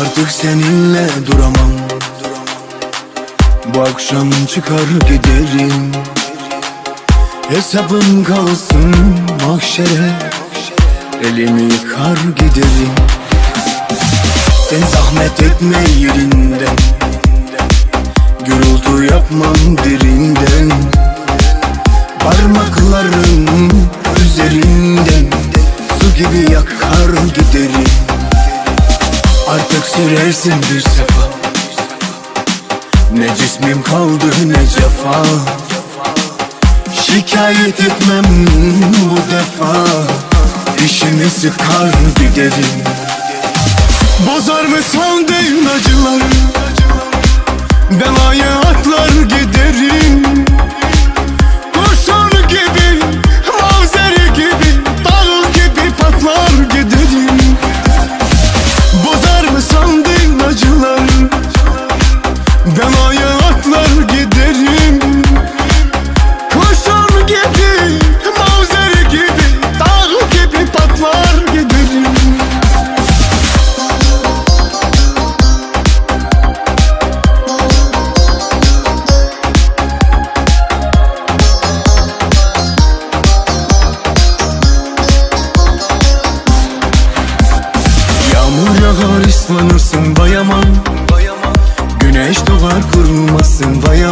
Artık seninle duramam. Bu akşam çıkar giderim. Hesabım kalsın mahşere. Elimi yıkar giderim. Sen zahmet etme yerinden. Gürültü yapmam derinden. Parmaklarım sürersin bir sefa. Ne cismim kaldı ne cefa. Şikayet etmem bu defa. Dişimi sıkar giderim Bozar mı sandığın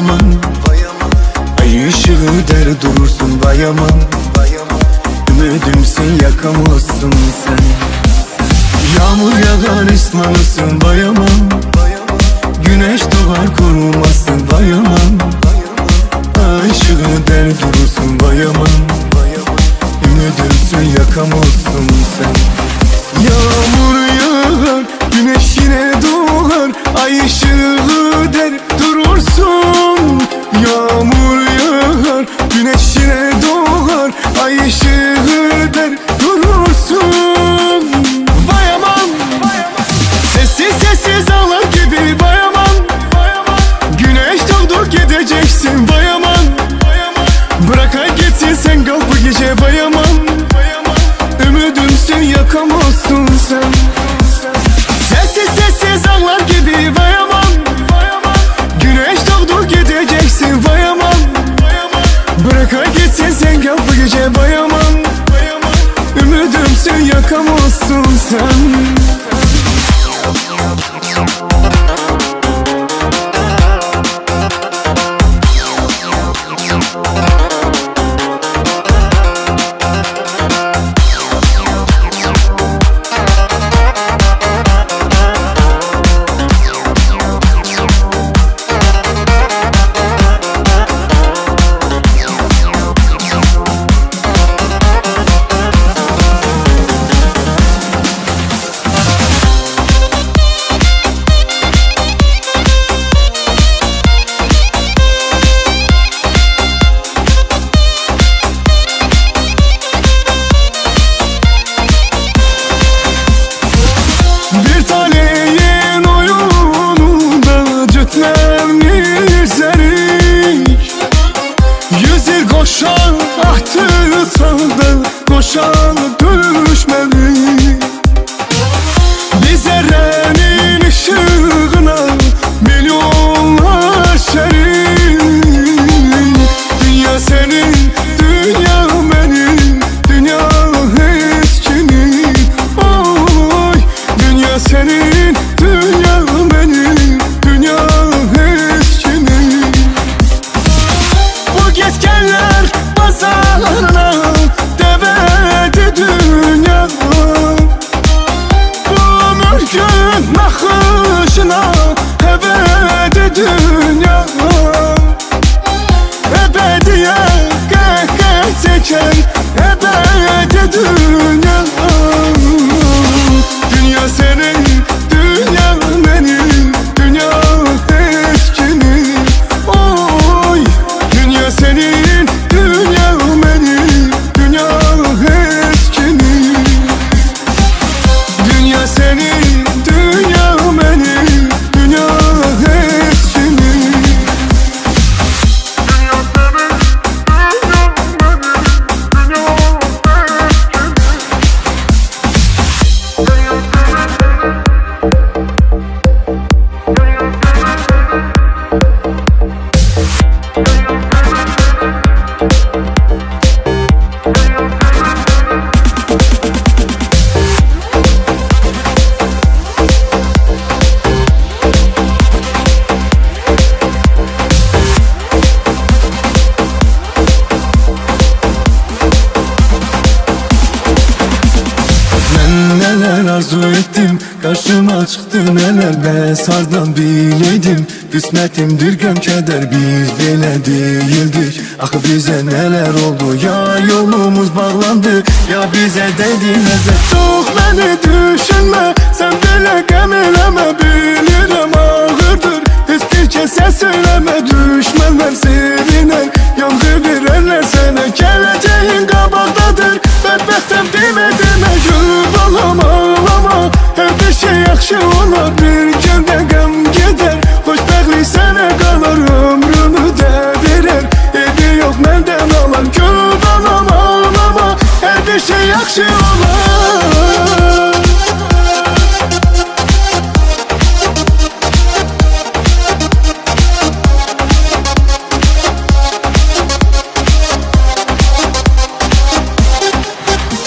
bayaman Ay ışığı der durursun bayaman Ümidimsin yakamazsın sen. Yağmur yağar ıslanırsın bayaman sen kal bu gece Vay aman Ümidimsin yakamazsın sen. Sessiz sessiz ağlar gibi vay aman Güneş doğdu gideceksin vay aman Bırak ay gitsin sen gel bu gece vay aman Ümidimsin yakamazsın sen koşan ahtı sağda koşan düşmeli nakışına ebedi dünya Ebediye geh geh çeken arzu ettim. Karşıma çıktı neler ben sardan bileydim. Kısmetimdir gəm keder biz belə değildik. Axı bize neler oldu? Ya yolumuz bağlandı Ya bize dedi nəzər Çox məni düşünmə sen belə qəm eləmə Bilirəm ağırdır Heç bir kəsə söyləmə Düşmənlər sevinər Yanğı verərlər sənə Gələcəyin qabaqdadır Bədbəxtəm demə demə Bana